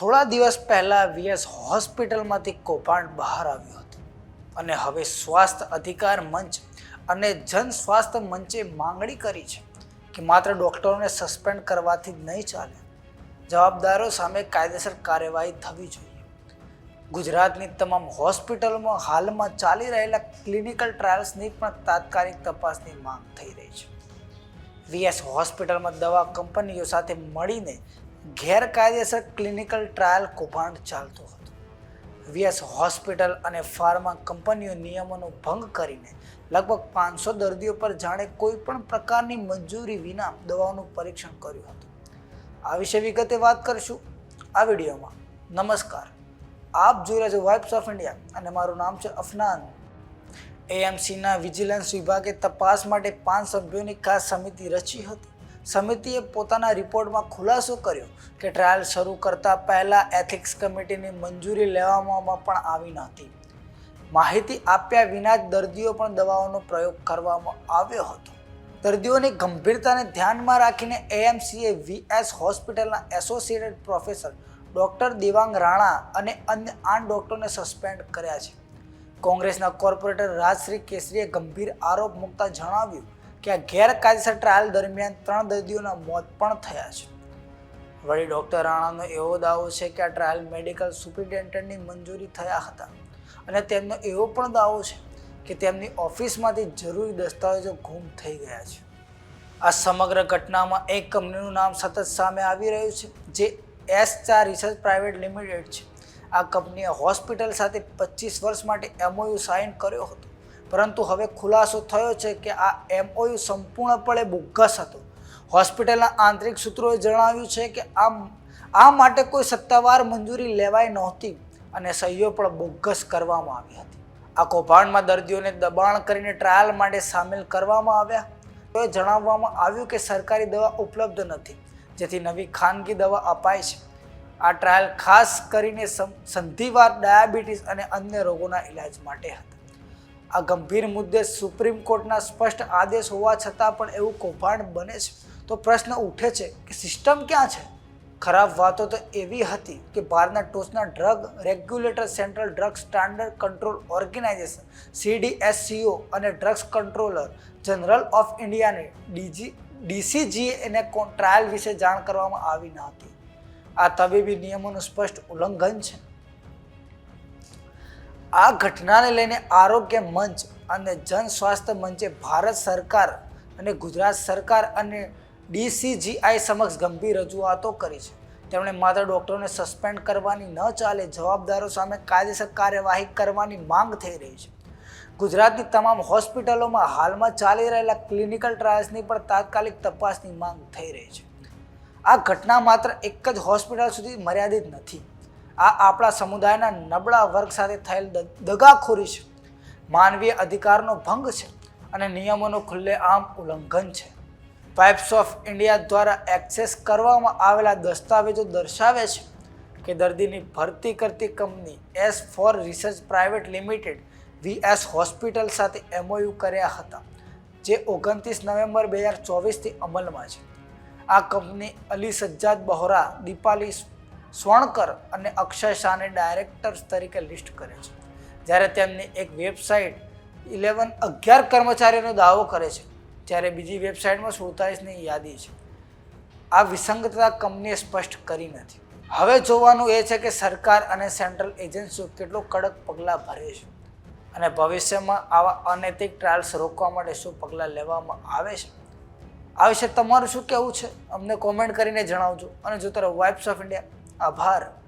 થોડા દિવસ પહેલાં વીએસ હોસ્પિટલમાંથી કૌભાંડ બહાર આવ્યું હતું. અને હવે સ્વાસ્થ્ય અધિકાર મંચ અને જન સ્વાસ્થ્ય મંચે માંગણી કરી છે કે માત્ર ડૉક્ટરોને સસ્પેન્ડ કરવાથી નહીં ચાલે. જવાબદારો સામે કાયદેસર કાર્યવાહી થવી જોઈએ. ગુજરાતની તમામ હોસ્પિટલોમાં હાલમાં ચાલી રહેલા ક્લિનિકલ ટ્રાયલ્સની પણ તાત્કાલિક તપાસની માંગ થઈ રહી છે. વીએસ હોસ્પિટલમાં દવા કંપનીઓ સાથે મળીને ગેરકાયદેસર ક્લિનિકલ ટ્રાયલ કૌભાંડ ચાલતું હતું. વીએસ હોસ્પિટલ અને ફાર્મા કંપનીઓ નિયમોનો ભંગ કરીને લગભગ પાંચસો દર્દીઓ પર જાણે કોઈ પણ પ્રકારની મંજૂરી વિના દવાઓનું પરીક્ષણ કર્યું હતું. આ વિશે વિગતે વાત કરીશું આ વિડીયોમાં. નમસ્કાર. આપ જોઈ રહ્યા છો વાઇબ્સ ઓફ ઇન્ડિયા અને મારું નામ છે અફનાન. એએમસીના વિજિલન્સ વિભાગે તપાસ માટે પાંચ સભ્યોની ખાસ સમિતિ રચી હતી. સમિતિએ પોતાના રિપોર્ટમાં ખુલાસો કર્યો કે ટ્રાયલ શરૂ કરતા પહેલાં એથિક્સ કમિટીની મંજૂરી લેવામાં પણ આવી નહોતી. માહિતી આપ્યા વિના જ દર્દીઓ પણ દવાઓનો પ્રયોગ કરવામાં આવ્યો હતો. દર્દીઓની ગંભીરતાને ધ્યાનમાં રાખીને એએમસીએ વીએસ હોસ્પિટલના associated professor doctor Devang Rana અને અન્ય આઠ ડૉક્ટરને સસ્પેન્ડ કર્યા છે. કોંગ્રેસના કોર્પોરેટર રાજશ્રી કેસરીએ ગંભીર આરોપ મૂકતા જણાવ્યું કે આ ગેરકાયદેસર ટ્રાયલ દરમિયાન ત્રણ દર્દીઓના મોત પણ થયા છે. વળી ડૉક્ટર રાણાનો એવો દાવો છે કે આ ટ્રાયલ મેડિકલ સુપ્રિન્ટેન્ડન્ટની મંજૂરી થયા હતા. અને તેમનો એવો પણ દાવો છે કે તેમની ઓફિસમાંથી જરૂરી દસ્તાવેજો ગુમ થઈ ગયા છે. આ સમગ્ર ઘટનામાં એક કંપનીનું નામ સતત સામે આવી રહ્યું છે, જે એસ ચાર રિસર્ચ પ્રાઇવેટ લિમિટેડ છે. આ કંપનીએ હોસ્પિટલ સાથે પચીસ વર્ષ માટે એમઓયુ સાઇન કર્યો હતો. પરંતુ હવે ખુલાસો થયો છે કે આ એમઓયુ સંપૂર્ણપણે બોગસ હતો. હોસ્પિટલના આંતરિક સૂત્રોએ જણાવ્યું છે કે આ આ માટે કોઈ સત્તાવાર મંજૂરી લેવાઈ નહોતી અને સહીઓ પણ બોગસ કરવામાં આવી હતી. આ કૌભાંડમાં દર્દીઓને દબાણ કરીને ટ્રાયલ માટે સામેલ કરવામાં આવ્યા. તો જણાવવામાં આવ્યું કે સરકારી દવા ઉપલબ્ધ નથી, જેથી નવી ખાનગી દવા અપાય છે. આ ટ્રાયલ ખાસ કરીને સંધિવાર, ડાયાબિટીસ અને અન્ય રોગોના ઇલાજ માટે હતા. આ ગંભીર મુદ્દે સુપ્રીમ કોર્ટના સ્પષ્ટ આદેશ હોવા છતાં પણ એવું કૌભાંડ બને છે. તો પ્રશ્ન ઉઠે છે કે સિસ્ટમ ક્યાં છે? ખરાબ વાતો તો એવી હતી કે ભારતના ટોચના drug regulator central drug standard control organisation CDSCO અને ડ્રગ્સ કંટ્રોલર જનરલ ઓફ ઇન્ડિયાને ડીજી ડીસીજીએ એને કો- ટ્રાયલ વિશે જાણ કરવામાં આવી ન હતી. આ તબીબી નિયમોનું સ્પષ્ટ ઉલ્લંઘન છે. આ ઘટનાને લઈને આરોગ્ય મંચ અને જન સ્વાસ્થ્ય મંચે ભારત સરકાર અને ગુજરાત સરકાર અને ડીસીજીઆઈ સમક્ષ ગંભીર રજૂઆતો કરી છે. તેમણે માત્ર ડૉક્ટરોને સસ્પેન્ડ કરવાની ન ચાલે, જવાબદારો સામે કાયદેસર કાર્યવાહી કરવાની માંગ થઈ રહી છે. ગુજરાતની તમામ હોસ્પિટલોમાં હાલમાં ચાલી રહેલા ક્લિનિકલ ટ્રાયલ્સની પણ તાત્કાલિક તપાસની માંગ થઈ રહી છે. આ ઘટના માત્ર એક જ હોસ્પિટલ સુધી મર્યાદિત નથી. આ આપણા સમુદાયના નબળા વર્ગ સાથે થયેલ દગાખોરી છે. માનવીય અધિકારનો ભંગ છે અને નિયમોનું ખુલ્લેઆમ ઉલ્લંઘન છે. પાઇપ્સ ઓફ ઇન્ડિયા દ્વારા એક્સેસ કરવામાં આવેલા દસ્તાવેજો દર્શાવે છે કે દર્દીની ભરતી કરતી company S four research private limited VS hospital સાથે એમઓયુ કર્યા હતા, જે ઓગણત્રીસ નવેમ્બર બે હજાર ચોવીસથી અમલમાં છે. આ કંપની અલી સજ્જાદ બહોરા, દીપાલી સ્વર્ણકર અને અક્ષય શાહને ડાયરેક્ટર્સ તરીકે લિસ્ટ કરે છે. જ્યારે તેમની એક વેબસાઇટ ઇલેવન અગિયાર કર્મચારીઓનો દાવો કરે છે જ્યારે બીજી વેબસાઇટમાં સુડતાલીસની યાદી છે. આ વિસંગતતા કંપનીએ સ્પષ્ટ કરી નથી. હવે જોવાનું એ છે કે સરકાર અને સેન્ટ્રલ એજન્સીઓ કેટલો કડક પગલાં ભરે છે અને ભવિષ્યમાં આવા અનૈતિક ટ્રાયલ્સ રોકવા માટે શું પગલાં લેવામાં આવે છે? આ વિશે તમારું શું કહેવું છે? અમને કોમેન્ટ કરીને જણાવજો અને જો તરફ વાઇબ્સ ઓફ ઇન્ડિયા આભાર.